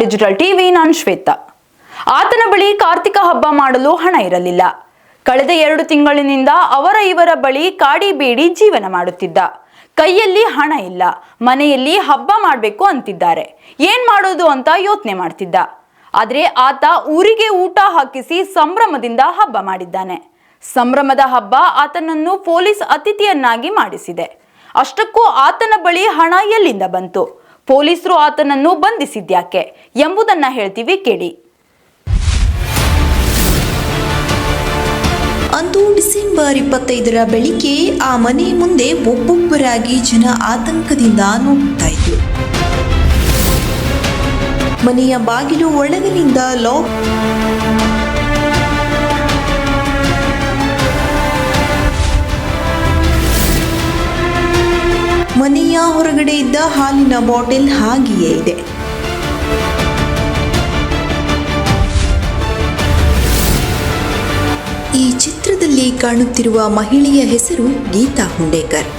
Digital TV ನಾನು ಶ್ವೇತಾ. ಆತನ ಬಳಿ ಕಾರ್ತಿಕ ಹಬ್ಬ ಮಾಡಲು ಹಣ ಇರಲಿಲ್ಲ. ಕಳೆದ ಎರಡು ತಿಂಗಳಿನಿಂದ ಅವರ ಇವರ ಬಳಿ ಕಾಡಿ ಬೇಡಿ ಜೀವನ ಮಾಡುತ್ತಿದ್ದ. ಕೈಯಲ್ಲಿ ಹಣ ಇಲ್ಲ. ಮನೆಯಲ್ಲಿ ಹಬ್ಬ ಮಾಡಬೇಕು ಅಂತಿದ್ದಾರೆ. ಏನ್ ಮಾಡೋದು ಅಂತ ಯೋಚನೆ ಮಾಡ್ತಿದ್ದ. ಆದ್ರೆ ಆತ ಊರಿಗೆ ಊಟ ಹಾಕಿಸಿ ಸಂಭ್ರಮದಿಂದ ಹಬ್ಬ ಮಾಡಿದ್ದಾನೆ. ಸಂಭ್ರಮದ ಹಬ್ಬ ಆತನನ್ನು ಪೊಲೀಸ್ ಅತಿಥಿಯನ್ನಾಗಿ ಮಾಡಿಸಿದೆ. ಅಷ್ಟಕ್ಕೂ ಆತನ ಬಳಿ ಹಣ ಎಲ್ಲಿಂದ ಬಂತು? ಪೊಲೀಸರು ಆತನನ್ನು ಬಂಧಿಸಿದ್ಯಾಕೆ ಎಂಬುದನ್ನ ಹೇಳ್ತೀವಿ ಕೇಳಿ. ಅಂದು ಡಿಸೆಂಬರ್ ಇಪ್ಪತ್ತೈದರ ಬೆಳಿಗ್ಗೆ ಆ ಮನೆ ಮುಂದೆ ಒಬ್ಬೊಬ್ಬರಾಗಿ ಜನ ಆತಂಕದಿಂದ ನೋಡುತ್ತಾ ಇದ್ರು. ಮನೆಯ ಬಾಗಿಲು ಒಳಗಿನಿಂದ ಲಾಕ್ ಮನೆಯ ಹೊರಗಡೆ ಇದ್ದ ಹಾಲಿನ ಬಾಟಲ್ ಹಾಗೆಯೇ ಇದೆ. ಈ ಚಿತ್ರದಲ್ಲಿ ಕಾಣುತ್ತಿರುವ ಮಹಿಳೆಯ ಹೆಸರು ಗೀತಾ ಹುಂಡೇಕರ್.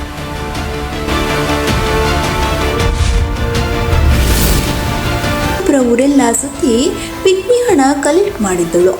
ಊರೆಲ್ಲ ಸುತ್ತಿ ಪಿಗ್ಮಿ ಹಣ ಕಲೆಕ್ಟ್ ಮಾಡಿದ್ದಳು.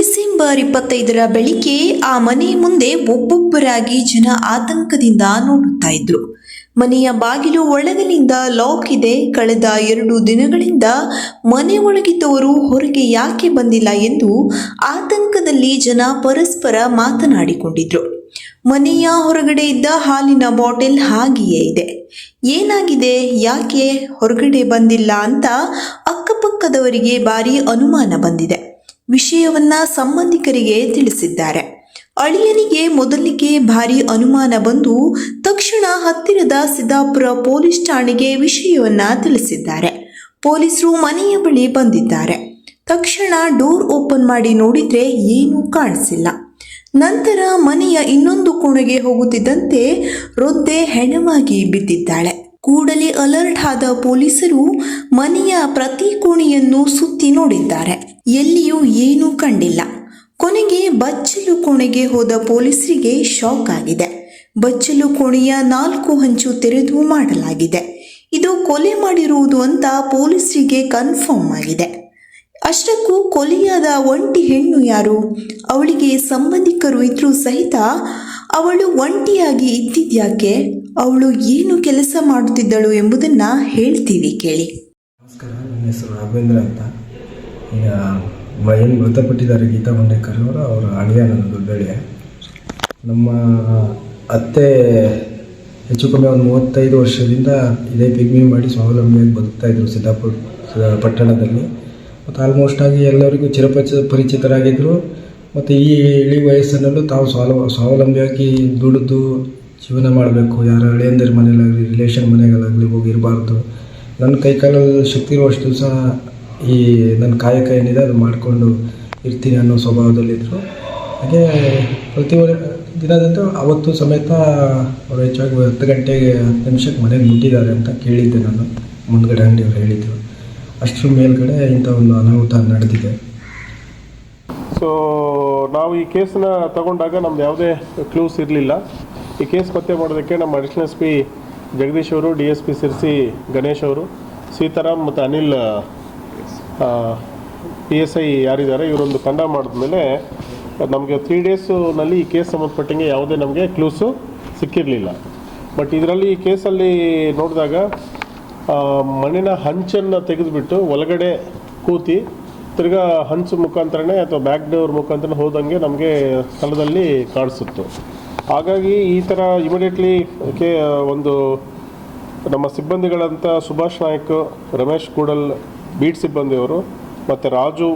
ಡಿಸೆಂಬರ್ ಇಪ್ಪತ್ತೈದರ ಬೆಳಿಗ್ಗೆ ಆ ಮನೆ ಮುಂದೆ ಒಬ್ಬೊಬ್ಬರಾಗಿ ಜನ ಆತಂಕದಿಂದ ನೋಡುತ್ತಾ ಇದ್ರು. ಮನೆಯ ಬಾಗಿಲು ಒಳಗಿನಿಂದ ಲಾಕ್ ಇದೆ. ಕಳೆದ ಎರಡು ದಿನಗಳಿಂದ ಮನೆ ಒಳಗಿದ್ದವರು ಹೊರಗೆ ಯಾಕೆ ಬಂದಿಲ್ಲ ಎಂದು ಆತಂಕದಲ್ಲಿ ಜನ ಪರಸ್ಪರ ಮಾತನಾಡಿಕೊಂಡಿದ್ರು. ಮನೆಯ ಹೊರಗಡೆ ಇದ್ದ ಹಾಲಿನ ಬಾಟಲ್ ಹಾಗೆಯೇ ಇದೆ. ಏನಾಗಿದೆ? ಯಾಕೆ ಹೊರಗಡೆ ಬಂದಿಲ್ಲ ಅಂತ ಅಕ್ಕಪಕ್ಕದವರಿಗೆ ಭಾರಿ ಅನುಮಾನ ಬಂದಿದೆ. ವಿಷಯವನ್ನ ಸಂಬಂಧಿಕರಿಗೆ ತಿಳಿಸಿದ್ದಾರೆ. ಅಳಿಯನಿಗೆ ಮೊದಲಿಗೆ ಭಾರಿ ಅನುಮಾನ ಬಂದು ತಕ್ಷಣ ಹತ್ತಿರದ ಸಿದ್ದಾಪುರ ಪೊಲೀಸ್ ಠಾಣೆಗೆ ವಿಷಯವನ್ನ ತಿಳಿಸಿದ್ದಾರೆ. ಪೊಲೀಸರು ಮನೆಯ ಬಳಿ ಬಂದಿದ್ದಾರೆ. ತಕ್ಷಣ ಡೋರ್ ಓಪನ್ ಮಾಡಿ ನೋಡಿದ್ರೆ ಏನೂ ಕಾಣಿಸಿಲ್ಲ. ನಂತರ ಮನೆಯ ಇನ್ನೊಂದು ಕೋಣೆಗೆ ಹೋಗುತ್ತಿದ್ದಂತೆ ವೃದ್ಧೆ ಹೆಣವಾಗಿ ಬಿದ್ದಿದ್ದಾಳೆ. ಕೂಡಲೇ ಅಲರ್ಟ್ ಆದ ಪೊಲೀಸರು ಮನೆಯ ಪ್ರತಿ ಕೋಣೆಯನ್ನು ಸುತ್ತಿ ನೋಡಿದ್ದಾರೆ. ಎಲ್ಲಿಯೂ ಏನೂ ಕಂಡಿಲ್ಲ. ಕೊನೆಗೆ ಬಚ್ಚಲು ಕೋಣೆಗೆ ಹೋದ ಪೊಲೀಸರಿಗೆ ಶಾಕ್ ಆಗಿದೆ. ಬಚ್ಚಲು ಕೋಣೆಯ ನಾಲ್ಕು ಹಂಚು ತೆರೆದು ಮಾಡಲಾಗಿದೆ. ಇದು ಕೊಲೆ ಮಾಡಿರುವುದು ಅಂತ ಪೊಲೀಸರಿಗೆ ಕನ್ಫರ್ಮ್ ಆಗಿದೆ. ಅಷ್ಟಕ್ಕೂ ಕೊಲೆಯಾದ ಒಂಟಿ ಹೆಣ್ಣು ಯಾರು? ಅವಳಿಗೆ ಸಂಬಂಧಿಕರು ಇದ್ರೂ ಸಹಿತ ಅವಳು ಒಂಟಿಯಾಗಿ ಇದ್ದಿದ್ಯಾಕೆ? ಅವಳು ಏನು ಕೆಲಸ ಮಾಡುತ್ತಿದ್ದಳು ಎಂಬುದನ್ನ ಹೇಳ್ತೀವಿ ಕೇಳಿ. ನಮಸ್ಕಾರ, ನನ್ನ ಹೆಸರು ರಾಘವೇಂದ್ರ ಅಂತ. ಈಗ ಏನು ಮೃತಪಟ್ಟಿದ್ದಾರೆ ಗೀತಾ ಮಂಡೇಕರ್ ಅವರು, ಅವರ ಅಳಿಯ ನನ್ನ ದೊಡ್ಡಳಿಯ. ನಮ್ಮ ಅತ್ತೆ ಹೆಚ್ಚು ಕಮ್ಮಿ ಒಂದು ಮೂವತ್ತೈದು ವರ್ಷದಿಂದ ಇದೇ ಪಿಗ್ಮಿ ಮಾಡಿ ಸ್ವಾವಲಂಬಿಯಾಗಿ ಬದುಕ್ತಾ ಇದ್ರು ಸಿದ್ದಾಪುರ ಪಟ್ಟಣದಲ್ಲಿ. ಮತ್ತು ಆಲ್ಮೋಸ್ಟ್ ಆಗಿ ಎಲ್ಲರಿಗೂ ಚಿರಪರಿಚ ಪರಿಚಿತರಾಗಿದ್ದರು ಮತ್ತು ಈ ಇಳಿ ವಯಸ್ಸಿನಲ್ಲೂ ತಾವು ಸ್ವಾಲ ಸ್ವಾವಲಂಬಿಯಾಗಿ ದುಡಿದು ಜೀವನ ಮಾಡಬೇಕು. ಯಾರ ಹಳೆಯಂದಿರ ಮನೆಯಲ್ಲಾಗಲಿ ರಿಲೇಷನ್ ಮನೆಗಳಾಗಲಿ ಹೋಗಿರಬಾರ್ದು ನನ್ನ ಕೈಕಾಲಲ್ಲಿ ಶಕ್ತಿ ಇರುವಷ್ಟು ದಿವಸ ಈ ನನ್ನ ಕಾಯಕ ಏನಿದೆ ಅದು ಮಾಡಿಕೊಂಡು ಇರ್ತೀನಿ ಅನ್ನೋ ಸ್ವಭಾವದಲ್ಲಿದ್ದರು ಹಾಗೆ ಪ್ರತಿ ದಿನದಂತ ಅವತ್ತು ಸಮೇತ ಅವರು ಹೆಚ್ಚಾಗಿ ಹತ್ತು ಗಂಟೆಗೆ ಹತ್ತು ನಿಮಿಷಕ್ಕೆ ಮನೆಗೆ ಮುಟ್ಟಿದ್ದಾರೆ ಅಂತ ಕೇಳಿದ್ದೆ ನಾನು. ಮುಂದ್ಗಡೆ ಅಂಗಡಿಯವರು ಹೇಳಿದ್ದರು ಅಷ್ಟರ ಮೇಲ್ಗಡೆ ಇಂಥ ಒಂದು ಅನಾಹುತ ನಡೆದಿದೆ. ಸೊ ನಾವು ಈ ಕೇಸನ್ನ ತಗೊಂಡಾಗ ನಮ್ದು ಯಾವುದೇ ಕ್ಲೂಸ್ ಇರಲಿಲ್ಲ. ಈ ಕೇಸ್ ಪತ್ತೆ ಮಾಡೋದಕ್ಕೆ ನಮ್ಮ ಅಡಿಷನಲ್ ಎಸ್ ಪಿ ಜಗದೀಶ್ ಅವರು D S P Sirsi Ganesh ಅವರು, ಸೀತಾರಾಮ್ ಮತ್ತು ಅನಿಲ್ ಪಿ ಎಸ್ ಐ ಯಾರಿದ್ದಾರೆ, ಇವರೊಂದು ತಂಡ ಮಾಡಿದ್ಮೇಲೆ ನಮಗೆ ತ್ರೀ ಡೇಸ್ನಲ್ಲಿ ಈ ಕೇಸ್ ಸಂಬಂಧಪಟ್ಟಂಗೆ ಯಾವುದೇ ನಮಗೆ ಕ್ಲೂಸು ಸಿಕ್ಕಿರಲಿಲ್ಲ. ಬಟ್ ಇದರಲ್ಲಿ ಈ ಕೇಸಲ್ಲಿ ನೋಡಿದಾಗ ಮಣ್ಣಿನ ಹಂಚನ್ನು ತೆಗೆದುಬಿಟ್ಟು ಒಳಗಡೆ ಕೂತಿ ತಿರ್ಗಾ ಹಂಚು ಮುಖಾಂತರನೇ ಅಥವಾ ಬ್ಯಾಕ್ ಡೋರ್ ಮುಖಾಂತರ ಹೋದಂಗೆ ನಮಗೆ ಸ್ಥಳದಲ್ಲಿ ಕಾಣಿಸುತ್ತು. ಹಾಗಾಗಿ ಈ ಥರ ಇಮಿಡಿಯೇಟ್ಲಿ ಕೆ ಒಂದು ನಮ್ಮ ಸಿಬ್ಬಂದಿಗಳಂತ ಸುಭಾಷ್ ನಾಯ್ಕ್, ರಮೇಶ್ ಕೂಡಲ್ ಬೀಟ್ ಸಿಬ್ಬಂದಿಯವರು, ಮತ್ತು ರಾಜು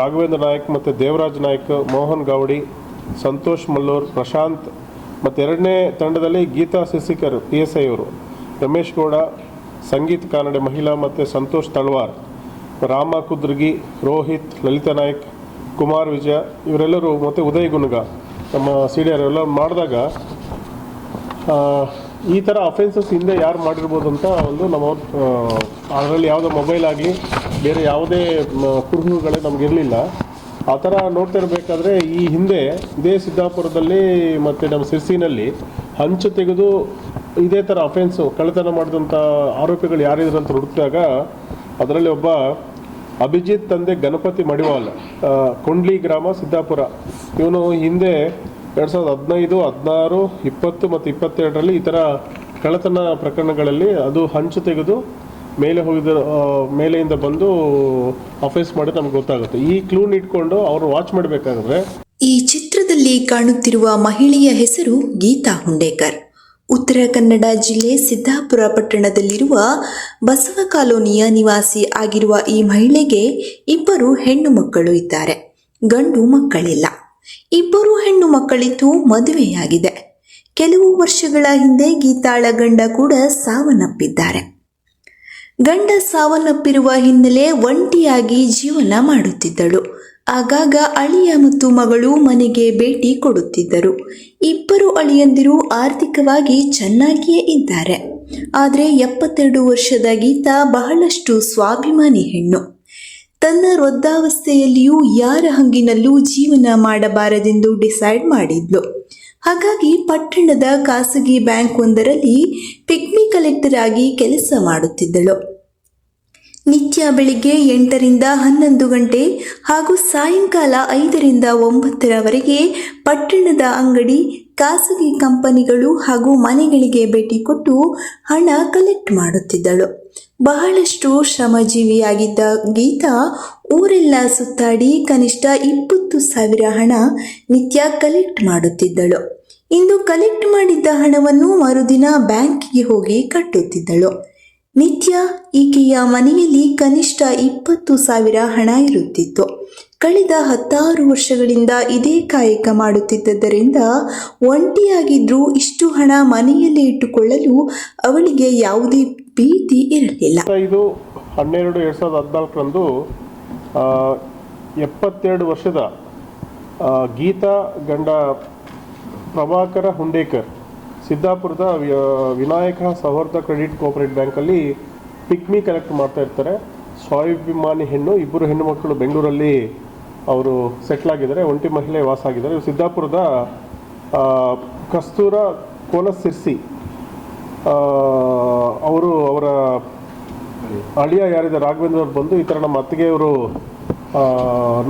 ರಾಘವೇಂದ್ರ ನಾಯಕ್, ಮತ್ತು ದೇವರಾಜ್ ನಾಯಕ್, ಮೋಹನ್ ಗೌಡಿ, ಸಂತೋಷ್ ಮಲ್ಲೂರ್, ಪ್ರಶಾಂತ್, ಮತ್ತು ಎರಡನೇ ತಂಡದಲ್ಲಿ Geetha Sisikar P S I ಅವರು ರಮೇಶ್ ಗೌಡ, ಸಂಗೀತ್ ಕಾನಡೆ ಮಹಿಳಾ, ಮತ್ತು ಸಂತೋಷ್ ತಳ್ವಾರ್. ರಾಮ ಕುದ್ರಗಿ, ರೋಹಿತ್, ಲಲಿತಾ ನಾಯ್ಕ್, ಕುಮಾರ್ ವಿಜಯ, ಇವರೆಲ್ಲರೂ ಮತ್ತು ಉದಯ್ ಗುನ್ಗ, ನಮ್ಮ ಸಿ ಡಿ ಆರ್ ಎಲ್ಲ ಮಾಡಿದಾಗ ಈ ಥರ ಅಫೆನ್ಸಸ್ ಹಿಂದೆ ಯಾರು ಮಾಡಿರ್ಬೋದು ಅಂತ ಒಂದು ನಮ್ಮ ಅದರಲ್ಲಿ ಯಾವುದೋ ಮೊಬೈಲ್ ಆಗಲಿ, ಬೇರೆ ಯಾವುದೇ ಕುರುಹುಗಳೇ ನಮಗಿರಲಿಲ್ಲ. ಆ ಥರ ನೋಡ್ತಾ ಇರಬೇಕಾದ್ರೆ ಈ ಹಿಂದೆ ಇದೇ ಸಿದ್ದಾಪುರದಲ್ಲಿ ಮತ್ತು ನಮ್ಮ ಸಿರ್ಸಿನಲ್ಲಿ ಹಂಚು ತೆಗೆದು ಇದೇ ಥರ ಅಫೆನ್ಸು ಕಳ್ಳತನ ಮಾಡಿದಂಥ ಆರೋಪಿಗಳು ಯಾರಿದ್ರು ಅಂತ ಹುಡುಕಿದಾಗ ಅದರಲ್ಲಿ ಒಬ್ಬ ಅಭಿಜಿತ್ ತಂದೆ ಗಣಪತಿ ಮಡಿವಾಲ್ ಕುಂಡ್ಲಿ ಗ್ರಾಮ ಸಿದ್ದಾಪುರ. ಇವನು ಹಿಂದೆ ಎರಡು ಸಾವಿರದ ಹದಿನೈದು, ಹದಿನಾರು, ಇಪ್ಪತ್ತು ಮತ್ತು ಇಪ್ಪತ್ತೆರಡರಲ್ಲಿ ಈ ಥರ ಕಳತನ ಪ್ರಕರಣಗಳಲ್ಲಿ ಅದು ಹಂಚು ತೆಗೆದು ಮೇಲೆ ಹೋಗಿದ ಮೇಲೆಯಿಂದ ಬಂದು ಅಫೆನ್ಸ್ ಮಾಡಿ ನಮ್ಗೆ ಗೊತ್ತಾಗುತ್ತೆ. ಈ ಕ್ಲೂನ್ ಇಟ್ಕೊಂಡು ಅವರು ವಾಚ್ ಮಾಡಬೇಕಾದ್ರೆ ಈ ಚಿತ್ರದಲ್ಲಿ ಕಾಣುತ್ತಿರುವ ಮಹಿಳೆಯ ಹೆಸರು ಗೀತಾ ಹುಂಡೇಕರ್. ಉತ್ತರ ಕನ್ನಡ ಜಿಲ್ಲೆ ಸಿದ್ದಾಪುರ ಪಟ್ಟಣದಲ್ಲಿರುವ ಬಸವ ಕಾಲೋನಿಯ ನಿವಾಸಿ ಆಗಿರುವ ಈ ಮಹಿಳೆಗೆ ಇಬ್ಬರು ಹೆಣ್ಣು ಮಕ್ಕಳು ಇದ್ದಾರೆ. ಗಂಡು ಮಕ್ಕಳಿಲ್ಲ. ಇಬ್ಬರು ಹೆಣ್ಣು ಮಕ್ಕಳಿದ್ದು ಮದುವೆಯಾಗಿದೆ. ಕೆಲವು ವರ್ಷಗಳ ಹಿಂದೆ ಗೀತಾಳ ಗಂಡ ಕೂಡ ಸಾವನ್ನಪ್ಪಿದ್ದಾರೆ. ಗಂಡ ಸಾವನ್ನಪ್ಪಿರುವ ಹಿನ್ನೆಲೆ ಒಂಟಿಯಾಗಿ ಜೀವನ ಮಾಡುತ್ತಿದ್ದಳು. ಆಗಾಗ ಅಳಿಯ ಮತ್ತು ಮಗಳು ಮನೆಗೆ ಭೇಟಿ ಕೊಡುತ್ತಿದ್ದರು. ಇಬ್ಬರು ಅಳಿಯಂದಿರು ಆರ್ಥಿಕವಾಗಿ ಚೆನ್ನಾಗಿಯೇ ಇದ್ದಾರೆ. ಆದರೆ ಎಪ್ಪತ್ತೆರಡು ವರ್ಷದ ಗೀತಾ ಬಹಳಷ್ಟು ಸ್ವಾಭಿಮಾನಿ ಹೆಣ್ಣು. ತನ್ನ ವೃದ್ಧಾವಸ್ಥೆಯಲ್ಲಿಯೂ ಯಾರ ಹಂಗಿನಲ್ಲೂ ಜೀವನ ಮಾಡಬಾರದೆಂದು ಡಿಸೈಡ್ ಮಾಡಿದ್ಲು. ಹಾಗಾಗಿ ಪಟ್ಟಣದ ಖಾಸಗಿ ಬ್ಯಾಂಕ್ ಒಂದರಲ್ಲಿ ಪಿಗ್ಮಿ ಕಲೆಕ್ಟರ್ ಆಗಿ ಕೆಲಸ ಮಾಡುತ್ತಿದ್ದಳು. ನಿತ್ಯ ಬೆಳಿಗ್ಗೆ ಎಂಟರಿಂದ ಹನ್ನೊಂದು ಗಂಟೆ ಹಾಗೂ ಸಾಯಂಕಾಲ ಐದರಿಂದ ಒಂಬತ್ತರವರೆಗೆ ಪಟ್ಟಣದ ಅಂಗಡಿ, ಖಾಸಗಿ ಕಂಪನಿಗಳು ಹಾಗೂ ಮನೆಗಳಿಗೆ ಭೇಟಿ ಕೊಟ್ಟು ಹಣ ಕಲೆಕ್ಟ್ ಮಾಡುತ್ತಿದ್ದಳು. ಬಹಳಷ್ಟು ಶ್ರಮಜೀವಿಯಾಗಿದ್ದ ಗೀತಾ ಊರೆಲ್ಲ ಸುತ್ತಾಡಿ ಕನಿಷ್ಠ ಇಪ್ಪತ್ತು ಸಾವಿರ ಹಣ ನಿತ್ಯ ಕಲೆಕ್ಟ್ ಮಾಡುತ್ತಿದ್ದಳು. ಇಂದು ಕಲೆಕ್ಟ್ ಮಾಡಿದ್ದ ಹಣವನ್ನು ಮರುದಿನ ಬ್ಯಾಂಕಿಗೆ ಹೋಗಿ ಕಟ್ಟುತ್ತಿದ್ದಳು. ನಿತ್ಯ ಈಕೆಯ ಮನೆಯಲ್ಲಿ ಕನಿಷ್ಠ ಇಪ್ಪತ್ತು ಸಾವಿರ ಹಣ ಇರುತ್ತಿತ್ತು. ಕಳೆದ ಹತ್ತಾರು ವರ್ಷಗಳಿಂದ ಇದೇ ಕಾಯಕ ಮಾಡುತ್ತಿದ್ದರಿಂದ ಒಂಟಿಯಾಗಿದ್ದರೂ ಇಷ್ಟು ಹಣ ಮನೆಯಲ್ಲಿ ಇಟ್ಟುಕೊಳ್ಳಲು ಅವಳಿಗೆ ಯಾವುದೇ ಭೀತಿ ಇರಲಿಲ್ಲ. ಇದು ಹನ್ನೆರಡು ಎರಡು ಸಾವಿರದ ಹದಿನಾಲ್ಕರಂದು ಎಪ್ಪತ್ತೆರಡು ವರ್ಷದ ಗೀತಾ ಗಂಡ ಪ್ರಭಾಕರ ಹುಂಡೇಕರ್ ಸಿದ್ದಾಪುರದ ವಿನಾಯಕ ಸೌಹಾರ್ದ ಕ್ರೆಡಿಟ್ ಕೋಆಪರೇಟ್ ಬ್ಯಾಂಕಲ್ಲಿ ಪಿಕ್ಮಿ ಕಲೆಕ್ಟ್ ಮಾಡ್ತಾ ಇರ್ತಾರೆ. ಸ್ವಾಭಿಮಾನಿ ಹೆಣ್ಣು, ಇಬ್ಬರು ಹೆಣ್ಣು ಮಕ್ಕಳು ಬೆಂಗಳೂರಲ್ಲಿ ಅವರು ಸೆಟ್ಲ್ ಆಗಿದ್ದಾರೆ. ಒಂಟಿ ಮಹಿಳೆ ವಾಸ ಆಗಿದ್ದಾರೆ. ಸಿದ್ದಾಪುರದ ಕಸ್ತೂರ ಕೋಲ ಸಿರ್ಸಿ. ಅವರು ಅವರ ಅಳಿಯ ಯಾರಿದೆ? ರಾಘವೇಂದ್ರ ಅವ್ರು ಬಂದು ಈ ಥರ ನಮ್ಮ ಅತ್ತಿಗೆಯವರು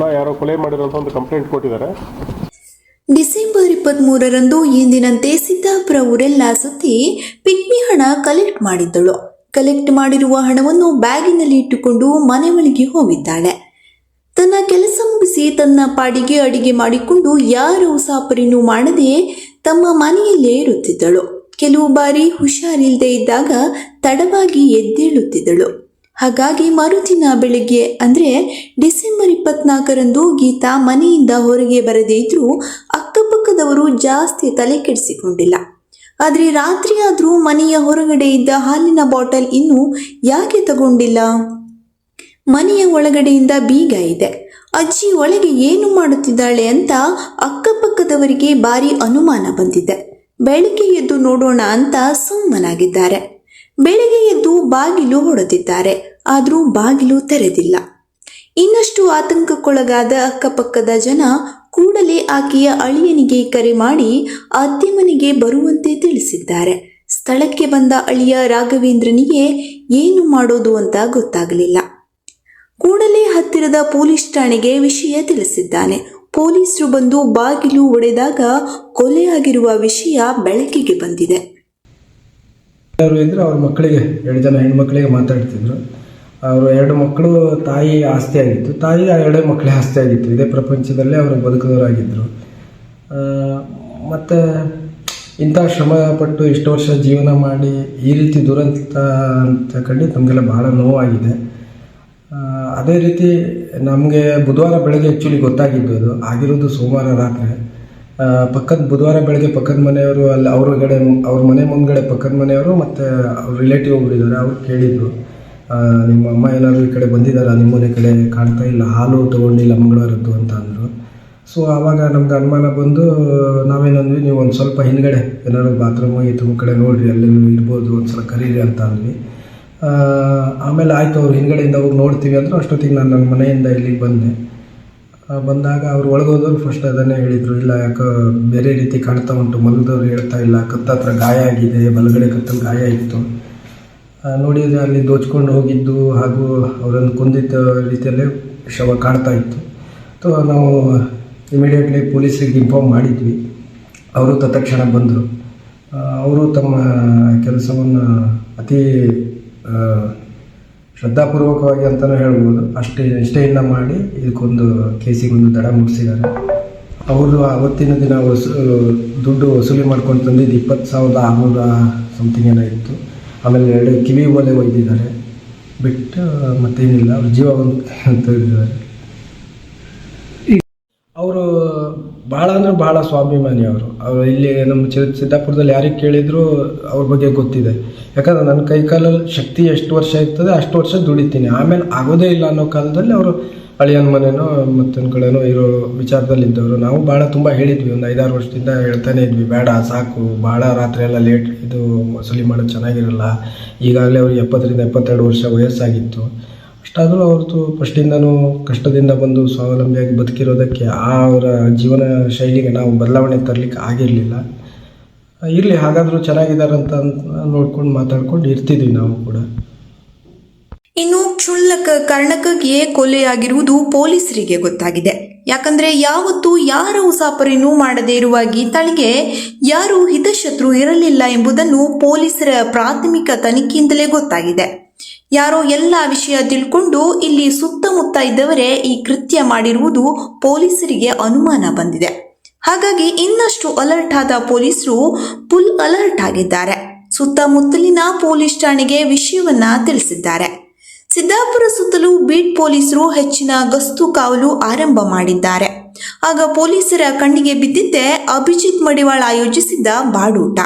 ನ ಯಾರೋ ಕೊಲೆ ಮಾಡಿರೋಂಥ ಒಂದು ಕಂಪ್ಲೇಂಟ್ ಕೊಟ್ಟಿದ್ದಾರೆ. ಡಿಸೆಂಬರ್ ಇಪ್ಪತ್ತ್ಮೂರರಂದು ಎಂದಿನಂತೆ ಸಿದ್ದಾಪುರ ಊರೆಲ್ಲ ಸುತ್ತಿ ಪಿಗ್ಮಿ ಹಣ ಕಲೆಕ್ಟ್ ಮಾಡಿದ್ದಳು. ಕಲೆಕ್ಟ್ ಮಾಡಿರುವ ಹಣವನ್ನು ಬ್ಯಾಗಿನಲ್ಲಿ ಇಟ್ಟುಕೊಂಡು ಮನೆ ಒಳಗೆ ಹೋಗಿದ್ದಾಳೆ. ತನ್ನ ಕೆಲಸ ಮುಗಿಸಿ ತನ್ನ ಪಾಡಿಗೆ ಅಡಿಗೆ ಮಾಡಿಕೊಂಡು ಯಾರ ಉಸಾಪರಿನೂ ಮಾಡದೆ ತಮ್ಮ ಮನೆಯಲ್ಲೇ ಇರುತ್ತಿದ್ದಳು. ಕೆಲವು ಬಾರಿ ಹುಷಾರಿಲ್ಲದೆ ಇದ್ದಾಗ ತಡವಾಗಿ ಎದ್ದೇಳುತ್ತಿದ್ದಳು. ಹಾಗಾಗಿ ಮರುದಿನ ಬೆಳಿಗ್ಗೆ, ಅಂದರೆ ಡಿಸೆಂಬರ್ ಇಪ್ಪತ್ನಾಲ್ಕರಂದು ಗೀತಾ ಮನೆಯಿಂದ ಹೊರಗೆ ಬರದೇ ಇದ್ದರೂ ಅಕ್ಕಪಕ್ಕದವರು ಜಾಸ್ತಿ ತಲೆ ಕೆಡಿಸಿಕೊಂಡಿಲ್ಲ. ಆದರೆ ರಾತ್ರಿಯಾದರೂ ಮನೆಯ ಹೊರಗಡೆ ಇದ್ದ ಹಾಲಿನ ಬಾಟಲ್ ಇನ್ನೂ ಯಾಕೆ ತಗೊಂಡಿಲ್ಲ? ಮನೆಯ ಒಳಗಡೆಯಿಂದ ಬೀಗ ಇದೆ. ಅಜ್ಜಿ ಒಳಗೆ ಏನು ಮಾಡುತ್ತಿದ್ದಾಳೆ ಅಂತ ಅಕ್ಕಪಕ್ಕದವರಿಗೆ ಭಾರಿ ಅನುಮಾನ ಬಂದಿದೆ. ಬೆಳಿಗ್ಗೆ ಎದ್ದು ನೋಡೋಣ ಅಂತ ಸುಮ್ಮನಾಗಿದ್ದಾರೆ. ಬೆಳಗ್ಗೆ ಎದ್ದು ಬಾಗಿಲು ಹೊಡೆದಿದ್ದಾರೆ. ಆದರೂ ಬಾಗಿಲು ತೆರೆದಿಲ್ಲ. ಇನ್ನಷ್ಟು ಆತಂಕಕ್ಕೊಳಗಾದ ಅಕ್ಕಪಕ್ಕದ ಜನ ಕೂಡಲೇ ಆಕೆಯ ಅಳಿಯನಿಗೆ ಕರೆ ಮಾಡಿ ಅತ್ತೆ ಮನೆಗೆ ಬರುವಂತೆ ತಿಳಿಸಿದ್ದಾರೆ. ಸ್ಥಳಕ್ಕೆ ಬಂದ ಅಳಿಯ ರಾಘವೇಂದ್ರನಿಗೆ ಏನು ಮಾಡೋದು ಅಂತ ಗೊತ್ತಾಗಲಿಲ್ಲ. ಕೂಡಲೇ ಹತ್ತಿರದ ಪೊಲೀಸ್ ಠಾಣೆಗೆ ವಿಷಯ ತಿಳಿಸಿದ್ದಾನೆ. ಪೊಲೀಸರು ಬಂದು ಬಾಗಿಲು ಒಡೆದಾಗ ಕೊಲೆಯಾಗಿರುವ ವಿಷಯ ಬೆಳಕಿಗೆ ಬಂದಿದೆ. ಅವರು ಇದ್ದರು ಅವ್ರ ಮಕ್ಕಳಿಗೆ, ಎರಡು ಜನ ಹೆಣ್ಮಕ್ಳಿಗೆ ಮಾತಾಡ್ತಿದ್ರು. ಅವರು ಎರಡು ಮಕ್ಕಳು ತಾಯಿ ಆಸ್ತಿಯಾಗಿತ್ತು ತಾಯಿ ಆ ಎರಡೇ ಮಕ್ಕಳೇ ಆಸ್ತಿ ಆಗಿತ್ತು. ಇದೇ ಪ್ರಪಂಚದಲ್ಲೇ ಅವರು ಬದುಕಿದವರಾಗಿದ್ದರು ಮತ್ತು ಇಂಥ ಶ್ರಮ ಪಟ್ಟು ಇಷ್ಟು ವರ್ಷ ಜೀವನ ಮಾಡಿ ಈ ರೀತಿ ದುರಂತ ಅಂತ ಕಂಡು ನಮಗೆಲ್ಲ ಭಾಳ ನೋವಾಗಿದೆ. ಅದೇ ರೀತಿ ನಮಗೆ ಬುಧವಾರ ಬೆಳಗ್ಗೆ ಆ್ಯಕ್ಚುಲಿ ಗೊತ್ತಾಗಿದ್ದು ಅದು. ಆಗಿರೋದು ಸೋಮವಾರ ರಾತ್ರಿ. ಪಕ್ಕದ ಬುಧವಾರ ಬೆಳಗ್ಗೆ ಪಕ್ಕದ ಮನೆಯವರು ಅಲ್ಲಿ ಅವ್ರ ಕಡೆ ಅವ್ರ ಮನೆ ಮುಂದ್ಗಡೆ ಪಕ್ಕದ ಮನೆಯವರು ಮತ್ತು ಅವ್ರ ರಿಲೇಟಿವ್ ಒಬ್ರು ಇದ್ದಾರೆ ಅವ್ರು ಕೇಳಿದರು. ನಿಮ್ಮ ಅಮ್ಮ ಏನಾದರೂ ಈ ಕಡೆ ಬಂದಿದ್ದಾರಾ ನಿಮ್ಮ ಮನೆ ಕಡೆ ಕಾಣ್ತಾ ಇಲ್ಲ, ಹಾಲು ತೊಗೊಂಡಿಲ್ಲ ಮಂಗಳವಾರದ್ದು ಅಂತ ಅಂದರು. ಸೊ ಆವಾಗ ನಮ್ಗೆ ಅನುಮಾನ ಬಂದು, ನಾವೇನಂದ್ವಿ, ನೀವು ಒಂದು ಸ್ವಲ್ಪ ಹಿಂದ್ಗಡೆ ಏನಾದ್ರು ಬಾತ್ರೂಮ್ ಈ ಕಡೆ ನೋಡ್ರಿ ನೀವು ಇರ್ಬೋದು ಒಂದು ಸಲ ಕರೀರಿ ಅಂತ ಅಂದ್ವಿ. ಆಮೇಲೆ ಆಯಿತು, ಅವ್ರು ಹಿಂದ್ಗಡೆಯಿಂದ ಹೋಗಿ ನೋಡ್ತೀವಿ ಅಂದರು, ಅಷ್ಟೊತ್ತಿಗೆ ನಾನು ನನ್ನ ಮನೆಯಿಂದ ಇಲ್ಲಿಗೆ ಬಂದೆ. ಬಂದಾಗ ಅವ್ರು ಒಳಗೋದವ್ರು ಫಸ್ಟ್ ಅದನ್ನೇ ಹೇಳಿದರು, ಇಲ್ಲ, ಯಾಕೆ ಬೇರೆ ರೀತಿ ಕಾಣ್ತಾ ಉಂಟು ಮಲದವ್ರು ಹೇಳ್ತಾ ಇಲ್ಲ, ಕತ್ತ ಹತ್ರ ಗಾಯ ಆಗಿದೆ, ಬಲಗಡೆ ಕತ್ತಲ್ಲಿ ಗಾಯ ಇತ್ತು. ನೋಡಿದರೆ ಅಲ್ಲಿ ದೋಚ್ಕೊಂಡು ಹೋಗಿದ್ದು ಹಾಗೂ ಅವರನ್ನು ಕೊಂದಿದ್ದ ರೀತಿಯಲ್ಲೇ ಶವ ಕಾಣ್ತಾ ಇತ್ತು. ಸೊ ನಾವು ಇಮಿಡಿಯೇಟ್ಲಿ ಪೊಲೀಸಿಗೆ ಇನ್ಫಾರ್ಮ್ ಮಾಡಿದ್ವಿ. ಅವರು ತತ್ಕ್ಷಣ ಬಂದರು. ಅವರು ತಮ್ಮ ಕೆಲಸವನ್ನು ಅತಿ ಶ್ರದ್ಧಾಪೂರ್ವಕವಾಗಿ ಅಂತಲೂ ಹೇಳ್ಬೋದು. ಅಷ್ಟೇ ನಿಷ್ಠೆಯಿಂದ ಮಾಡಿ ಇದಕ್ಕೊಂದು, ಕೇಸಿಗೊಂದು ದಡ ಮುಗಿಸಿದ್ದಾರೆ. ಅವರು ಅವತ್ತಿನ ದಿನ ದುಡ್ಡು ವಸೂಲಿ ಮಾಡ್ಕೊಂಡು ತಂದಿದ್ದು ಇಪ್ಪತ್ತು ಸಾವಿರದ ಆರುನೂರ ಸಮಥಿಂಗ್ ಏನೋ ಇತ್ತು. ಆಮೇಲೆ ಎರಡು ಕಿವಿ ಒಲೆ ಒಯ್ದಿದ್ದಾರೆ. ಬಿಟ್ಟು ಮತ್ತೇನಿಲ್ಲ. ಅವ್ರ ಜೀವ ಅಂತ ತೆಗೆದಿದ್ದಾರೆ ಅವರು ಭಾಳ ಅಂದ್ರೆ ಭಾಳ ಸ್ವಾಭಿಮಾನಿ ಅವರು. ಅವರು ಇಲ್ಲಿ ನಮ್ಮ ಚಿ- ಸಿದ್ದಾಪುರದಲ್ಲಿ ಯಾರಿಗೆ ಕೇಳಿದರೂ ಅವ್ರ ಬಗ್ಗೆ ಗೊತ್ತಿದೆ. ಯಾಕಂದ್ರೆ ನನ್ನ ಕೈ ಕಾಲಲ್ಲಿ ಶಕ್ತಿ ಎಷ್ಟು ವರ್ಷ ಇರ್ತದೆ, ಅಷ್ಟು ವರ್ಷ ದುಡಿತೀನಿ. ಆಮೇಲೆ ಆಗೋದೇ ಇಲ್ಲ ಅನ್ನೋ ಕಾಲದಲ್ಲಿ ಅವರು ಅಳಿಯನ ಮನೆನೋ ಮತ್ತೊಂದು ಕಡೆನೋ ಇರೋ ವಿಚಾರದಲ್ಲಿ ಇದ್ದವರು ನಾವು ಭಾಳ ತುಂಬ ಹೇಳಿದ್ವಿ, ಒಂದು ಐದಾರು ವರ್ಷದಿಂದ ಹೇಳ್ತಾನೆ ಇದ್ವಿ, ಬೇಡ, ಸಾಕು ಭಾಳ ರಾತ್ರಿ ಎಲ್ಲ ಲೇಟ್ ಇದು ಮಸೂಲಿ ಮಾಡೋದು ಚೆನ್ನಾಗಿರಲ್ಲ. ಈಗಾಗಲೇ ಅವ್ರಿಗೆ ಎಪ್ಪತ್ತರಿಂದ ಎಪ್ಪತ್ತೆರಡು ವರ್ಷ ವಯಸ್ಸಾಗಿತ್ತು. ಅಷ್ಟಾದರೂ ಅವ್ರದ್ದು ಫಸ್ಟಿಂದನೂ ಕಷ್ಟದಿಂದ ಬಂದು ಸ್ವಾವಲಂಬಿಯಾಗಿ ಬದುಕಿರೋದಕ್ಕೆ ಆ ಅವರ ಜೀವನ ಶೈಲಿಗೆ ನಾವು ಬದಲಾವಣೆ ತರಲಿಕ್ಕೆ ಆಗಿರಲಿಲ್ಲ. ಇರಲಿ, ಹಾಗಾದರೂ ಚೆನ್ನಾಗಿದ್ದಾರಂತ ನೋಡ್ಕೊಂಡು ಮಾತಾಡ್ಕೊಂಡು ಇರ್ತಿದ್ವಿ ನಾವು ಕೂಡ. ಇನ್ನು ಕ್ಷುಲ್ಲಕ ಕಾರಣಕ್ಕಾಗಿಯೇ ಕೊಲೆಯಾಗಿರುವುದು ಪೊಲೀಸರಿಗೆ ಗೊತ್ತಾಗಿದೆ. ಯಾಕಂದ್ರೆ ಯಾವತ್ತೂ ಯಾರ ಉಸಾಪರಿನೂ ಮಾಡದೇ ಇರುವ ಗೀತಾಳಿಗೆ ಯಾರು ಹಿತಶತ್ರು ಇರಲಿಲ್ಲ ಎಂಬುದನ್ನು ಪೊಲೀಸರ ಪ್ರಾಥಮಿಕ ತನಿಖೆಯಿಂದಲೇ ಗೊತ್ತಾಗಿದೆ. ಯಾರೋ ಎಲ್ಲ ವಿಷಯ ತಿಳ್ಕೊಂಡು ಇಲ್ಲಿ ಸುತ್ತಮುತ್ತ ಇದ್ದವರೇ ಈ ಕೃತ್ಯ ಮಾಡಿರುವುದು ಪೊಲೀಸರಿಗೆ ಅನುಮಾನ ಬಂದಿದೆ. ಹಾಗಾಗಿ ಇನ್ನಷ್ಟು ಅಲರ್ಟ್ ಆದ ಪೊಲೀಸರು ಫುಲ್ ಅಲರ್ಟ್ ಆಗಿದ್ದಾರೆ. ಸುತ್ತಮುತ್ತಲಿನ ಪೊಲೀಸ್ ಠಾಣೆಗೆ ವಿಷಯವನ್ನ ತಿಳಿಸಿದ್ದಾರೆ. ಸಿದ್ದಾಪುರ ಸುತ್ತಲೂ ಬೀಟ್ ಪೊಲೀಸರು ಹೆಚ್ಚಿನ ಗಸ್ತು ಕಾವಲು ಆರಂಭ ಮಾಡಿದ್ದಾರೆ. ಆಗ ಪೊಲೀಸರ ಕಣ್ಣಿಗೆ ಬಿದ್ದಿದ್ದೆ ಅಭಿಜಿತ್ ಮಡಿವಾಳ ಆಯೋಜಿಸಿದ್ದ ಬಾಡೂಟ.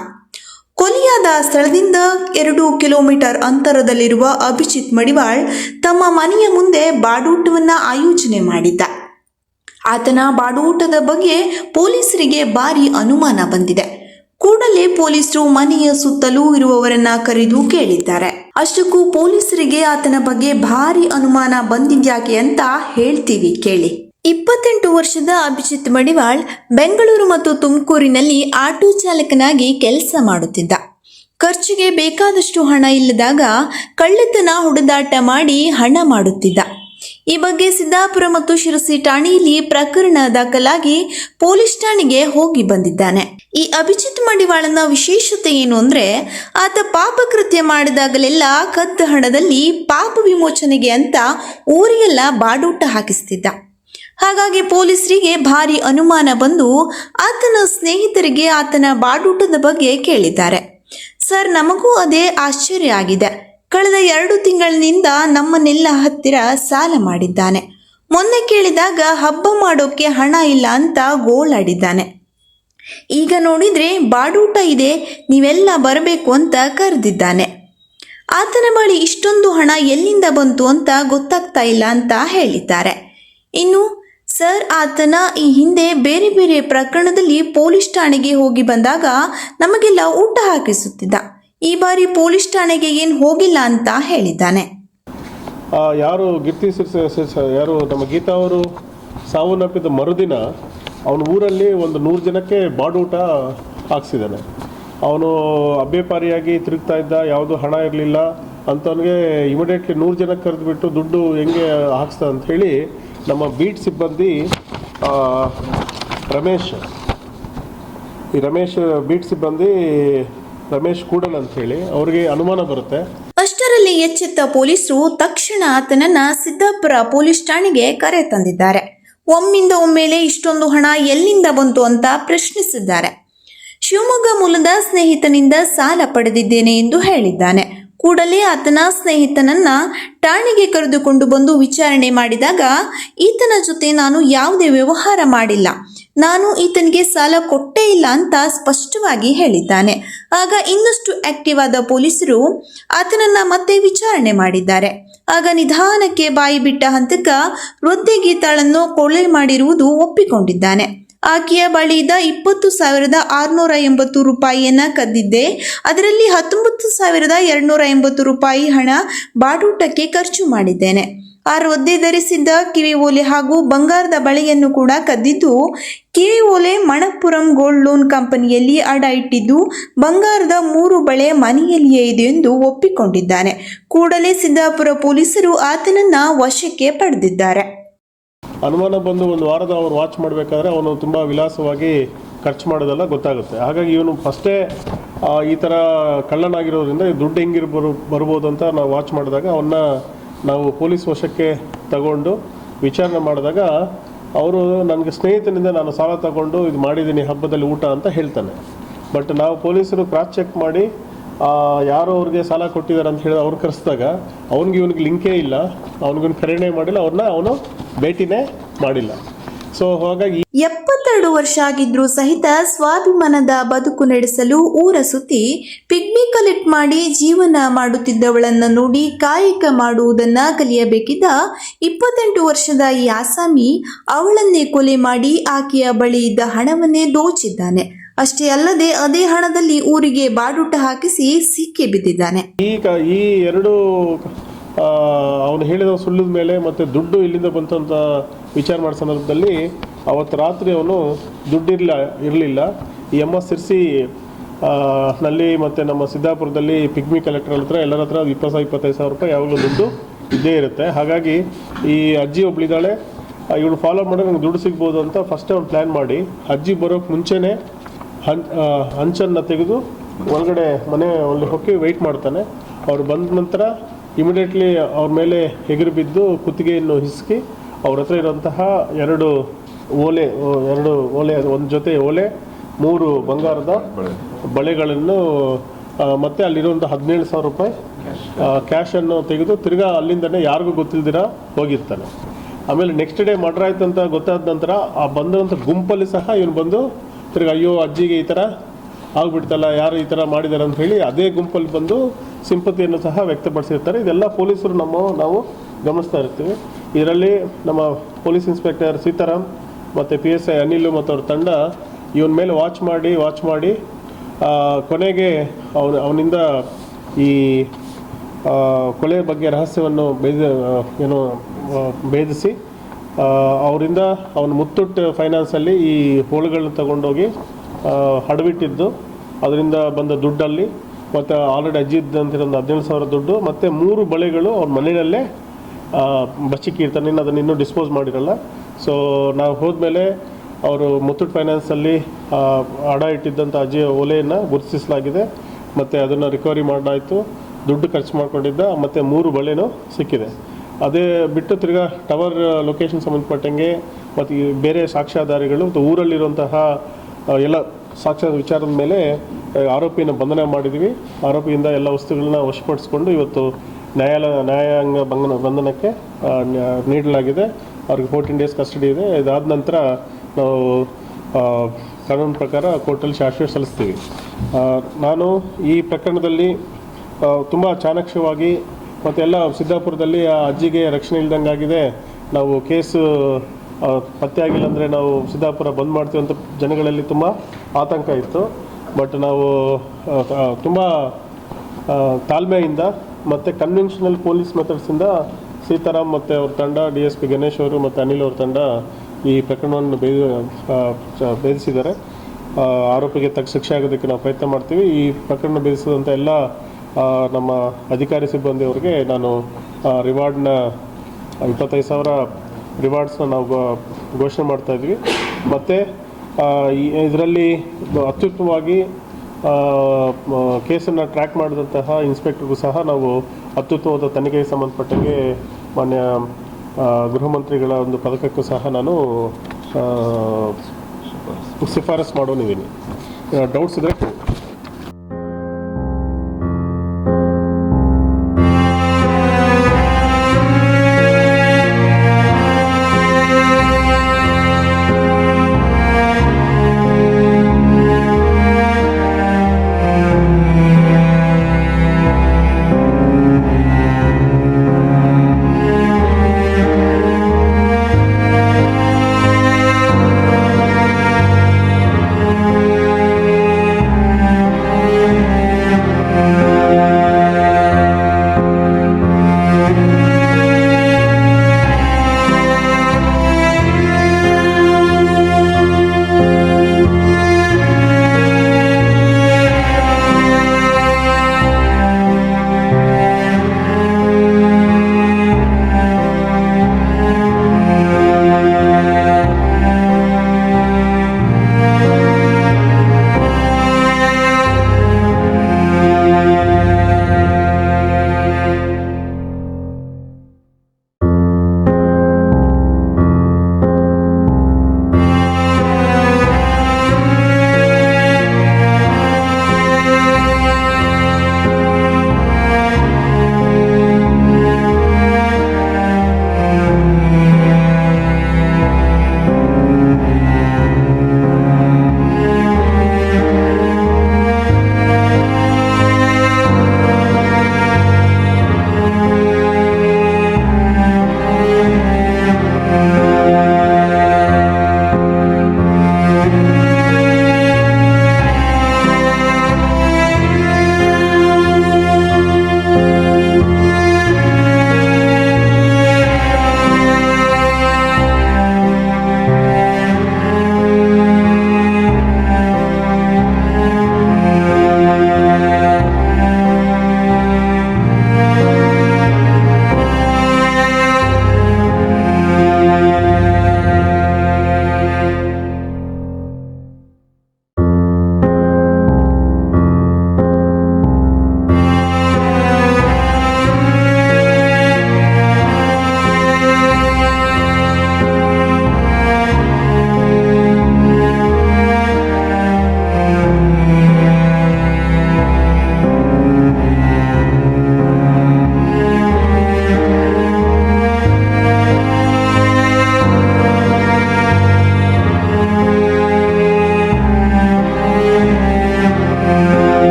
ಕೊಲೆಯಾದ ಸ್ಥಳದಿಂದ ಎರಡು ಕಿಲೋಮೀಟರ್ ಅಂತರದಲ್ಲಿರುವ ಅಭಿಜಿತ್ ಮಡಿವಾಳ್ ತಮ್ಮ ಮನೆಯ ಮುಂದೆ ಬಾಡೂಟವನ್ನ ಆಯೋಜನೆ ಮಾಡಿದ್ದ. ಆತನ ಬಾಡೂಟದ ಬಗ್ಗೆ ಪೊಲೀಸರಿಗೆ ಭಾರಿ ಅನುಮಾನ ಬಂದಿದೆ. ಕೂಡಲೇ ಪೊಲೀಸರು ಮನೆಯ ಸುತ್ತಲೂ ಇರುವವರನ್ನ ಕರೆದು ಕೇಳಿದ್ದಾರೆ. ಅಷ್ಟಕ್ಕೂ ಪೊಲೀಸರಿಗೆ ಆತನ ಬಗ್ಗೆ ಭಾರಿ ಅನುಮಾನ ಬಂದಿದ್ಯಾಕೆ ಅಂತ ಹೇಳ್ತೀವಿ ಕೇಳಿ. ಇಪ್ಪತ್ತೆಂಟು ವರ್ಷದ ಅಭಿಜಿತ್ ಮಡಿವಾಳ್ ಬೆಂಗಳೂರು ಮತ್ತು ತುಮಕೂರಿನಲ್ಲಿ ಆಟೋ ಚಾಲಕನಾಗಿ ಕೆಲಸ ಮಾಡುತ್ತಿದ್ದ. ಖರ್ಚಿಗೆ ಬೇಕಾದಷ್ಟು ಹಣ ಇಲ್ಲದಾಗ ಕಳ್ಳತನ, ಹುಡುದಾಟ ಮಾಡಿ ಹಣ ಮಾಡುತ್ತಿದ್ದ. ಈ ಬಗ್ಗೆ ಸಿದ್ದಾಪುರ ಮತ್ತು ಶಿರಸಿ ಠಾಣೆಯಲ್ಲಿ ಪ್ರಕರಣ ದಾಖಲಾಗಿ ಪೊಲೀಸ್ ಠಾಣೆಗೆ ಹೋಗಿ ಬಂದಿದ್ದಾನೆ. ಈ ಅಭಿಜಿತ್ ಮಡಿವಾಳನ ವಿಶೇಷತೆ ಏನು ಅಂದ್ರೆ, ಆತ ಪಾಪಕೃತ್ಯ ಮಾಡಿದಾಗಲೆಲ್ಲ ಕದ್ದ ಹಣದಲ್ಲಿ ಪಾಪ ವಿಮೋಚನೆಗೆ ಅಂತ ಊರಿಗೆಲ್ಲ ಬಾಡೂಟ ಹಾಕಿಸ್ತಿದ್ದ. ಹಾಗಾಗಿ ಪೊಲೀಸರಿಗೆ ಭಾರಿ ಅನುಮಾನ ಬಂದು ಆತನ ಸ್ನೇಹಿತರಿಗೆ ಆತನ ಬಾಡೂಟದ ಬಗ್ಗೆ ಕೇಳಿದ್ದಾರೆ. ಸರ್, ನಮಗೂ ಅದೇ ಆಶ್ಚರ್ಯ ಆಗಿದೆ. ಕಳೆದ ಎರಡು ತಿಂಗಳಿನಿಂದ ನಮ್ಮನ್ನೆಲ್ಲ ಹತ್ತಿರ ಸಾಲ ಮಾಡಿದ್ದಾನೆ. ಮೊನ್ನೆ ಕೇಳಿದಾಗ ಹಬ್ಬ ಮಾಡೋಕ್ಕೆ ಹಣ ಇಲ್ಲ ಅಂತ ಗೋಳಾಡಿದ್ದಾನೆ. ಈಗ ನೋಡಿದ್ರೆ ಬಾಡೂಟ ಇದೆ, ನೀವೆಲ್ಲ ಬರಬೇಕು ಅಂತ ಕರೆದಿದ್ದಾನೆ. ಆತನ ಬಳಿ ಇಷ್ಟೊಂದು ಹಣ ಎಲ್ಲಿಂದ ಬಂತು ಅಂತ ಗೊತ್ತಾಗ್ತಾ ಇಲ್ಲ ಅಂತ ಹೇಳಿದ್ದಾರೆ. ಇನ್ನು ಸರ್, ಆತನ ಈ ಹಿಂದೆ ಬೇರೆ ಬೇರೆ ಪ್ರಕರಣದಲ್ಲಿ ಪೊಲೀಸ್ ಠಾಣೆಗೆ ಹೋಗಿ ಬಂದಾಗ ನಮಗೆಲ್ಲ ಊಟ ಹಾಕಿಸುತ್ತಿದ್ದ. ಈ ಬಾರಿ ಪೊಲೀಸ್ ಠಾಣೆಗೆ ಏನು ಹೋಗಿಲ್ಲ ಅಂತ ಹೇಳಿದ್ದಾನೆ. ಯಾರು ಗಿರ್ತಿ ಯಾರು ನಮ್ಮ ಗೀತಾ ಅವರು ಸಾವನ್ನಪ್ಪಿದ ಮರುದಿನ ಅವನ ಊರಲ್ಲಿ ಒಂದು ನೂರು ಜನಕ್ಕೆ ಬಾಡೂಟ ಹಾಕ್ಸಿದ್ದಾನೆ. ಅವನು ಅಭ್ಯಪಾರಿಯಾಗಿ ತಿರುಗ್ತಾ ಇದ್ದ, ಯಾವುದು ಹಣ ಇರಲಿಲ್ಲ ಅಂತವನಿಗೆ ಇಮಿಡಿಯೇಟ್ಲಿ ನೂರು ಜನಕ್ಕೆ ಕರೆದುಬಿಟ್ಟು ದುಡ್ಡು ಹೆಂಗೆ ಅಂತ ಹೇಳಿ ನಮ್ಮ ಬೀಟ್ ಸಿಬ್ಬಂದಿ ರಮೇಶ್. ಈ ರಮೇಶ್, ಬೀಟ್ ಸಿಬ್ಬಂದಿ ರಮೇಶ್ ಕೂಡಲ್ ಅಂತ ಹೇಳಿ ಅವ್ರಿಗೆ ಅನುಮಾನ ಬರುತ್ತೆ. ಅಷ್ಟರಲ್ಲಿ ಎಚ್ಚೆತ್ತ ಪೊಲೀಸರು ತಕ್ಷಣ ಆತನನ್ನ ಸಿದ್ದಾಪುರ ಪೊಲೀಸ್ ಠಾಣೆಗೆ ಕರೆ ತಂದಿದ್ದಾರೆ. ಒಮ್ಮಿಂದ ಒಮ್ಮೆಲೆ ಇಷ್ಟೊಂದು ಹಣ ಎಲ್ಲಿಂದ ಬಂತು ಅಂತ ಪ್ರಶ್ನಿಸಿದ್ದಾರೆ. ಶಿವಮೊಗ್ಗ ಮೂಲದ ಸ್ನೇಹಿತನಿಂದ ಸಾಲ ಪಡೆದಿದ್ದೇನೆ ಎಂದು ಹೇಳಿದ್ದಾನೆ. ಕೂಡಲೇ ಆತನ ಸ್ನೇಹಿತನನ್ನ ಠಾಣೆಗೆ ಕರೆದುಕೊಂಡು ಬಂದು ವಿಚಾರಣೆ ಮಾಡಿದಾಗ, ಈತನ ಜೊತೆ ನಾನು ಯಾವುದೇ ವ್ಯವಹಾರ ಮಾಡಿಲ್ಲ. ನಾನು ಈತನಿಗೆ ಸಾಲ ಕೊಟ್ಟೇ ಇಲ್ಲ ಅಂತ ಸ್ಪಷ್ಟವಾಗಿ ಹೇಳಿದ್ದಾನೆ. ಆಗ ಇನ್ನಷ್ಟು ಆಕ್ಟಿವ್ ಆದ ಪೊಲೀಸರು ಆತನನ್ನ ಮತ್ತೆ ವಿಚಾರಣೆ ಮಾಡಿದ್ದಾರೆ. ಆಗ ನಿಧಾನಕ್ಕೆ ಬಾಯಿ ಬಿಟ್ಟ ಹಂತಕ ವೃದ್ಧೆ ಗೀತಾಳನ್ನು ಕೊಲೆ ಮಾಡಿರುವುದು ಒಪ್ಪಿಕೊಂಡಿದ್ದಾನೆ. ಆಕೆಯ ಬಳಿಯಿದ್ದ ಇಪ್ಪತ್ತು ಸಾವಿರದ ಆರುನೂರ ಎಂಬತ್ತು ರೂಪಾಯಿಯನ್ನ ಕದ್ದಿದ್ದೆ. ಅದರಲ್ಲಿ ಹತ್ತೊಂಬತ್ತು ಸಾವಿರದ ಎರಡುನೂರ ಎಂಬತ್ತು ರೂಪಾಯಿ ಹಣ ಬಾಡೂಟಕ್ಕೆ ಖರ್ಚು ಮಾಡಿದ್ದೇನೆ. ಆ ರೊದ್ದೆ ಧರಿಸಿದ್ದ ಕಿವಿ ಓಲೆ ಹಾಗೂ ಬಂಗಾರದ ಬಳೆಯನ್ನು ಕೂಡ ಕದ್ದಿದ್ದು ಕಿವಿ ಓಲೆ ಮಣಪ್ಪುರಂ ಗೋಲ್ಡ್ ಲೋನ್ ಕಂಪನಿಯಲ್ಲಿ ಅಡ ಇಟ್ಟಿದ್ದು, ಬಂಗಾರದ ಮೂರು ಬಳೆ ಮನೆಯಲ್ಲಿಯೇ ಇದೆ ಎಂದು ಒಪ್ಪಿಕೊಂಡಿದ್ದಾನೆ. ಕೂಡಲೇ ಸಿದ್ದಾಪುರ ಪೊಲೀಸರು ಆತನನ್ನ ವಶಕ್ಕೆ ಪಡೆದಿದ್ದಾರೆ. ಅನುಮಾನ ಬಂದು ಒಂದು ವಾರದ ಅವ್ರು ವಾಚ್ ಮಾಡಬೇಕಾದ್ರೆ ಅವನು ತುಂಬ ವಿಲಾಸವಾಗಿ ಖರ್ಚು ಮಾಡೋದೆಲ್ಲ ಗೊತ್ತಾಗುತ್ತೆ. ಹಾಗಾಗಿ ಇವನು ಫಸ್ಟೇ ಈ ಥರ ಕಳ್ಳನಾಗಿರೋದ್ರಿಂದ ದುಡ್ಡು ಹೆಂಗಿರ್ ಬರು ಬರ್ಬೋದು ಅಂತ ನಾವು ವಾಚ್ ಮಾಡಿದಾಗ ಅವನ್ನ ನಾವು ಪೊಲೀಸ್ ವಶಕ್ಕೆ ತಗೊಂಡು ವಿಚಾರಣೆ ಮಾಡಿದಾಗ ಅವರು ನನಗೆ ಸ್ನೇಹಿತನಿಂದ ನಾನು ಸಾಲ ತಗೊಂಡು ಇದು ಮಾಡಿದ್ದೀನಿ, ಹಬ್ಬದಲ್ಲಿ ಊಟ ಅಂತ ಹೇಳ್ತಾನೆ. ಬಟ್ ನಾವು ಪೊಲೀಸರು ಕ್ರಾಸ್ ಚೆಕ್ ಮಾಡಿ ಯಾರು ಅವ್ರಿಗೆ ಸಾಲ ಕೊಟ್ಟಿದ್ದಾರೆ ಅಂತ ಹೇಳಿ ಅವ್ರು ಕರೆಸಿದಾಗ, ಅವ್ನಿಗೆ ಇವನಿಗೆ ಲಿಂಕೇ ಇಲ್ಲ ಅವ್ನಿಗೆ ಪ್ರೇರಣೆ ಮಾಡಿಲ್ಲ ಅವ್ರನ್ನ ಅವನು ಭೇಟಿನೇ ಮಾಡಿಲ್ಲ. ಸೊ ಹಾಗಾಗಿ ಎಪ್ಪತ್ತೆರಡು ವರ್ಷ ಆಗಿದ್ರೂ ಸಹಿತ ಸ್ವಾಭಿಮಾನದ ಬದುಕು ನಡೆಸಲು ಊರ ಸುತ್ತಿ ಪಿಗ್ಮಿ ಕಲೆಕ್ಟ್ ಮಾಡಿ ಜೀವನ ಮಾಡುತ್ತಿದ್ದವಳನ್ನ ನೋಡಿ ಕಾಯಕ ಮಾಡುವುದನ್ನ ಕಲಿಯಬೇಕಿದ್ದ ಇಪ್ಪತ್ತೆಂಟು ವರ್ಷದ ಈ ಆಸಾಮಿ ಅವಳನ್ನೇ ಕೊಲೆ ಮಾಡಿ ಆಕೆಯ ಬಳಿ ಇದ್ದ ಹಣವನ್ನೇ ದೋಚಿದ್ದಾನೆ. ಅಷ್ಟೇ ಅಲ್ಲದೆ ಅದೇ ಹಣದಲ್ಲಿ ಊರಿಗೆ ಬಾಡೂಟ ಹಾಕಿಸಿ ಸಿಕ್ಕಿ ಬಿದ್ದಿದ್ದಾನೆ. ಈಗ ಈ ಎರಡು ಅವನು ಹೇಳಿದ ಸುಳ್ಳಿದ ಮೇಲೆ ಮತ್ತು ದುಡ್ಡು ಇಲ್ಲಿಂದ ಬಂತಂತ ವಿಚಾರ ಮಾಡೋ ಸಂದರ್ಭದಲ್ಲಿ ಅವತ್ತು ರಾತ್ರಿ ಅವನು ದುಡ್ಡಿರಲಿಲ್ಲ ಇರಲಿಲ್ಲ. ಈ ಎಂ ಎಸ್ ಸಿರ್ಸಿ ನಲ್ಲಿ ಮತ್ತು ನಮ್ಮ ಸಿದ್ದಾಪುರದಲ್ಲಿ ಪಿಗ್ಮಿ ಕಲೆಕ್ಟರ್ ಹತ್ರ ಎಲ್ಲರ ಹತ್ರ ಇಪ್ಪತ್ತು ಸಾವಿರ ಇಪ್ಪತ್ತೈದು ಸಾವಿರ ರೂಪಾಯಿ ಯಾವಾಗಲೂ ದುಡ್ಡು ಇದ್ದೇ ಇರುತ್ತೆ. ಹಾಗಾಗಿ ಈ ಅಜ್ಜಿ ಒಬ್ಳಿದ್ದಾಳೆ. ಇವಳು ಫಾಲೋ ಮಾಡಿದ್ರೆ ನಂಗೆ ದುಡ್ಡು ಸಿಗ್ಬೋದು ಅಂತ ಫಸ್ಟೇ ಅವ್ನು ಪ್ಲ್ಯಾನ್ ಮಾಡಿ. ಅಜ್ಜಿ ಬರೋಕ್ಕೆ ಮುಂಚೆನೆ ಹಂಚನ್ನು ತೆಗೆದು ಒಳಗಡೆ ಮನೆ ಒಳ್ಳೆ ಹೊಕ್ಕಿ ವೆಯ್ಟ್ ಮಾಡ್ತಾನೆ. ಅವ್ರು ಬಂದ ನಂತರ ಇಮಿಡಿಯೇಟ್ಲಿ ಅವ್ರ ಮೇಲೆ ಎದುರು ಬಿದ್ದು ಕುತ್ತಿಗೆಯನ್ನು ಹಿಸುಕಿ ಅವ್ರ ಹತ್ರ ಇರುವಂತಹ ಎರಡು ಓಲೆ ಎರಡು ಓಲೆ, ಒಂದು ಜೊತೆ ಓಲೆ, ಮೂರು ಬಂಗಾರದ ಬಳೆಗಳನ್ನು ಮತ್ತೆ ಅಲ್ಲಿರುವಂಥ ಹದಿನೇಳು ಸಾವಿರ ರೂಪಾಯಿ ಕ್ಯಾಶನ್ನು ತೆಗೆದು ತಿರ್ಗಾ ಅಲ್ಲಿಂದನೇ ಯಾರಿಗೂ ಗೊತ್ತಿಲ್ದಿರ ಹೋಗಿರ್ತಾನೆ. ಆಮೇಲೆ ನೆಕ್ಸ್ಟ್ ಡೇ ಮರ್ಡರ್ ಆಯ್ತು ಅಂತ ಗೊತ್ತಾದ ನಂತರ ಆ ಬಂದಂಥ ಗುಂಪಲ್ಲಿ ಸಹ ಇವನು ಬಂದು ತಿರ್ಗಾ ಅಯ್ಯೋ ಅಜ್ಜಿಗೆ ಈ ಥರ ಆಗ್ಬಿಡ್ತಲ್ಲ, ಯಾರು ಈ ಥರ ಮಾಡಿದ್ದಾರೆ ಅಂತ ಹೇಳಿ ಅದೇ ಗುಂಪಲ್ಲಿ ಬಂದು ಸಿಂಪತಿಯನ್ನು ಸಹ ವ್ಯಕ್ತಪಡಿಸಿರ್ತಾರೆ. ಇದೆಲ್ಲ ಪೊಲೀಸರು ನಮ್ಮ, ನಾವು ಗಮನಿಸ್ತಾ ಇರ್ತೀವಿ. ಇದರಲ್ಲಿ ನಮ್ಮ ಪೊಲೀಸ್ ಇನ್ಸ್ಪೆಕ್ಟರ್ ಸೀತಾರಾಮ್ ಮತ್ತು ಪಿ ಎಸ್ ಐ ಅನಿಲ್ ಮತ್ತು ಅವ್ರ ತಂಡ ಇವನ ಮೇಲೆ ವಾಚ್ ಮಾಡಿ ವಾಚ್ ಮಾಡಿ ಕೊನೆಗೆ ಅವನು, ಅವನಿಂದ ಈ ಕೊಲೆ ಬಗ್ಗೆ ರಹಸ್ಯವನ್ನು ಭೇದ ಏನು ಭೇದಿಸಿ ಅವರಿಂದ ಅವನ ಮುತ್ತುಟ್ ಫೈನಾನ್ಸಲ್ಲಿ ಈ ಹೋಳುಗಳನ್ನ ತಗೊಂಡೋಗಿ ಹಡವಿಟ್ಟಿದ್ದು ಅದರಿಂದ ಬಂದ ದುಡ್ಡಲ್ಲಿ ಮತ್ತು ಆಲ್ರೆಡಿ ಅಜ್ಜಿ ಇದ್ದಂತಿರೋ ಒಂದು ಹದಿನೇಳು ಸಾವಿರ ದುಡ್ಡು, ಮತ್ತು ಮೂರು ಬಳೆಗಳು ಅವ್ರ ಮನೆಯಲ್ಲೇ ಬಚ್ಚಿಕ್ಕಿರ್ತಾನೆ ಅದನ್ನು ಇನ್ನೂ ಡಿಸ್ಪೋಸ್ ಮಾಡಿರಲ್ಲ. ಸೊ ನಾವು ಹೋದ್ಮೇಲೆ ಅವರು ಮುತ್ತೂಟ್ ಫೈನಾನ್ಸಲ್ಲಿ ಅಡ ಇಟ್ಟಿದ್ದಂಥ ಅಜ್ಜಿ ಒಲೆಯನ್ನು ಗುರುತಿಸಲಾಗಿದೆ. ಮತ್ತು ಅದನ್ನು ರಿಕವರಿ ಮಾಡಲಾಯಿತು ದುಡ್ಡು ಖರ್ಚು ಮಾಡಿಕೊಂಡಿದ್ದ, ಮತ್ತು ಮೂರು ಬಳೆನೂ ಸಿಕ್ಕಿದೆ. ಅದೇ ಬಿಟ್ಟು ತಿರ್ಗಾ ಟವರ್ ಲೊಕೇಶನ್ ಸಂಬಂಧಪಟ್ಟಂಗೆ, ಮತ್ತು ಬೇರೆ ಸಾಕ್ಷ್ಯಾಧಾರಿಗಳು, ಮತ್ತು ಊರಲ್ಲಿರುವಂತಹ ಎಲ್ಲ ಸಾಕ್ಷ್ಯ ವಿಚಾರದ ಮೇಲೆ ಆ, ಆರೋಪಿನ ಬಂಧನ ಮಾಡಿದ್ವಿ. ಆರೋಪಿಯಿಂದ ಎಲ್ಲ ವಸ್ತುಗಳನ್ನ ವಶಪಡಿಸ್ಕೊಂಡು ಇವತ್ತು ನ್ಯಾಯಾಲಯ ನ್ಯಾಯಾಂಗ ಬಂಧನ ಬಂಧನಕ್ಕೆ ನೀಡಲಾಗಿದೆ. ಅವ್ರಿಗೆ ಫೋರ್ಟೀನ್ ಡೇಸ್ ಕಸ್ಟಡಿ ಇದೆ. ಇದಾದ ನಂತರ ನಾವು ಕಾನೂನು ಪ್ರಕಾರ ಕೋರ್ಟಲ್ಲಿ ಶಾಶ್ವತ ಸಲ್ಲಿಸ್ತೀವಿ. ನಾನು ಈ ಪ್ರಕರಣದಲ್ಲಿ ತುಂಬ ಚಾಣಾಕ್ಷವಾಗಿ ಮತ್ತು ಎಲ್ಲ ಸಿದ್ದಾಪುರದಲ್ಲಿ ಆ ಅಜ್ಜಿಗೆ ರಕ್ಷಣೆ ಇಲ್ದಂಗಾಗಿದೆ ನಾವು ಕೇಸು ಪತ್ತೆ ಆಗಿಲ್ಲ ಅಂದರೆ ನಾವು ಸಿದ್ದಾಪುರ ಬಂದ್ ಮಾಡ್ತೀವಿ ಅಂತ ಜನಗಳಲ್ಲಿ ತುಂಬ ಆತಂಕ ಇತ್ತು. ಬಟ್ ನಾವು ತುಂಬ ತಾಳ್ಮೆಯಿಂದ ಮತ್ತು ಕನ್ವೆನ್ಷನಲ್ ಪೊಲೀಸ್ ಮೆಥಡ್ಸಿಂದ ಸೀತಾರಾಮ್ ಮತ್ತು ಅವ್ರ ತಂಡ ಡಿ ಎಸ್ ಪಿ ಗಣೇಶ್ ಅವರು ಮತ್ತು ಅನಿಲ್ ಅವ್ರ ತಂಡ ಈ ಪ್ರಕರಣವನ್ನು ಬೇಯ ಭೇದಿಸಿದ್ದಾರೆ ಆರೋಪಿಗೆ ತಕ್ಕ ಶಿಕ್ಷೆ ಆಗೋದಕ್ಕೆ ನಾವು ಪ್ರಯತ್ನ ಮಾಡ್ತೀವಿ. ಈ ಪ್ರಕರಣ ಭೇದಿಸಿದಂಥ ಎಲ್ಲ ನಮ್ಮ ಅಧಿಕಾರಿ ಸಿಬ್ಬಂದಿ ಅವರಿಗೆ ನಾನು ರಿವಾರ್ಡ್ನ ಇಪ್ಪತ್ತೈದು ಸಾವಿರ ರಿವಾರ್ಡ್ಸ್ನ ನಾವು ಘೋಷಣೆ ಮಾಡ್ತಾ ಇದ್ವಿ. ಮತ್ತು ಇದರಲ್ಲಿ ಅತ್ಯುತ್ತಮವಾಗಿ ಕೇಸನ್ನು ಟ್ರ್ಯಾಕ್ ಮಾಡಿದಂತಹ ಇನ್ಸ್ಪೆಕ್ಟರ್ಗೂ ಸಹ ನಾವು ಅತ್ಯುತ್ತಮವಾದ ತನಿಖೆಗೆ ಸಂಬಂಧಪಟ್ಟಂಗೆ ಮಾನ್ಯ ಗೃಹ ಮಂತ್ರಿಗಳ ಒಂದು ಪದಕಕ್ಕೂ ಸಹ ನಾನು ಶಿಫಾರಸು ಮಾಡೋನಿದ್ದೀನಿ. ಡೌಟ್ಸ್ ಇದ್ದರೆ